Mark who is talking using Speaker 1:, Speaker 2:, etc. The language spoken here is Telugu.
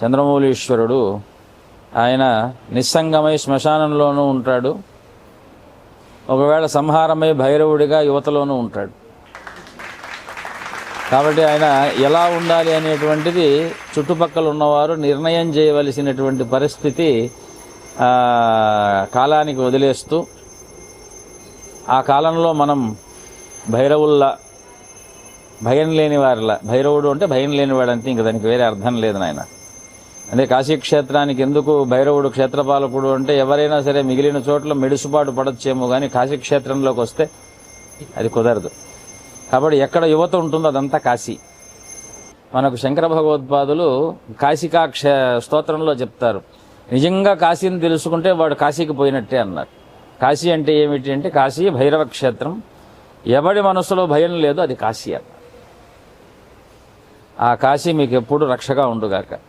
Speaker 1: చంద్రమౌళీశ్వరుడు ఆయన నిస్సంగమై శ్మశానంలోనూ ఉంటాడు. ఒకవేళ సంహారమై భైరవుడిగా యువతలోనూ ఉంటాడు. కాబట్టి ఆయన ఎలా ఉండాలి అనేటువంటిది చుట్టుపక్కల ఉన్నవారు నిర్ణయం చేయవలసినటువంటి పరిస్థితి కాలానికి వదిలేస్తూ ఆ కాలంలో మనం భైరవుల్లా భయం లేని వారిలా భైరవుడు అంటే భయం లేనివాడంతే ఇంక దానికి వేరే అర్థం లేదు నాయన. అదే కాశీ క్షేత్రానికి ఎందుకు భైరవుడు క్షేత్రపాలకుడు అంటే ఎవరైనా సరే మిగిలిన చోట్ల మెడుసుబాటు పడచ్చేమో కానీ కాశీ క్షేత్రంలోకి వస్తే అది కుదరదు. కాబట్టి ఎక్కడ యువత ఉంటుందో అదంతా కాశీ. మనకు శంకర భగవత్పాదులు కాశికా క్షే స్తోత్రంలో చెప్తారు. నిజంగా కాశీని తెలుసుకుంటే వాడు కాశీకి పోయినట్టే అన్నారు. కాశీ అంటే ఏమిటి అంటే కాశీ భైరవ క్షేత్రం. ఎవడి మనసులో భయం లేదో అది కాశీ అన్నారు. ఆ కాశీ మీకు ఎప్పుడు రక్షగా ఉండుగాక.